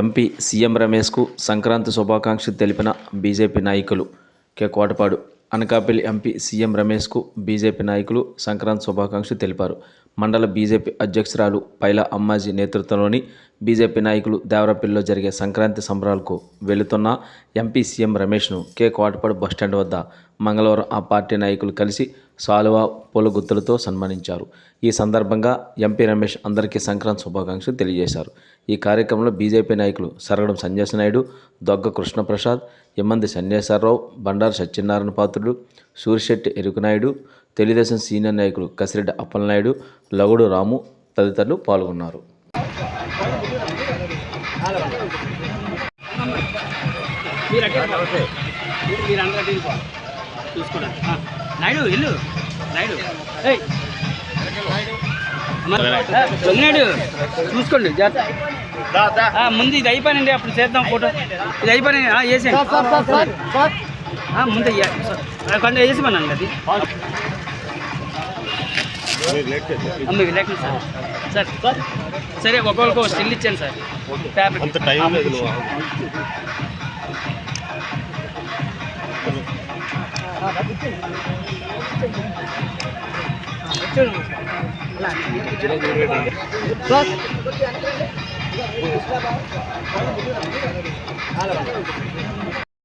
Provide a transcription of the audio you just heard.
MP CM రమేష్కు Sankranti శుభాకాంక్షలు తెలిపిన BJP నాయకులు. K. Kotapadu Anakapalli MP CM రమేష్కు BJP నాయకులు సంక్రాంతి శుభాకాంక్షలు తెలిపారు. మండల బీజేపీ అధ్యక్షురాలు పైల అమ్మాజీ నేతృత్వంలోని బీజేపీ నాయకులు దేవరపల్లిలో జరిగే సంక్రాంతి సంబరాలకు వెళుతున్న ఎంపీ సీఎం రమేష్ను కే కోటపాడు బస్టాండ్ వద్ద మంగళవారం ఆ పార్టీ నాయకులు కలిసి సాలువా పూల గుత్తులతో సన్మానించారు. ఈ సందర్భంగా ఎంపీ రమేష్ అందరికీ సంక్రాంతి శుభాకాంక్షలు తెలియజేశారు. ఈ కార్యక్రమంలో బీజేపీ నాయకులు సరగడం సంజయ్ నాయుడు దొగ్గ కృష్ణప్రసాద్ ఇమ్మంది సన్యాసారావు బండారు సత్యనారాయణ పాత్రుడు సూరిశెట్టి ఎరుకునాయుడు తెలుగుదేశం సీనియర్ నాయకులు కసిరెడ్డి అప్పలనాయుడు లగుడు రాము తదితరులు పాల్గొన్నారు. చూసుకోండి ఆ, నాయుడు ఇల్లు నాయుడు. ఏయ్. అమ్మ, ఆ, దొంగనాయుడు చూసుకోండి జాగ్రత్త. ఆ, ముందు ఇది అయిపోయినండి అప్పుడు చేద్దాం ఫోటో. ఇది అయిపోయినాయి వేసేయండి. ముందు కొంచెం వేసిమన్నాను అది. ఇవి లేకుండా సార్. సార్ సరే ఒక్కొక్కరికి ఒక స్టిల్ ఇచ్చాను సార్. పేపర్ అంత టైం లేదు నువ్వు.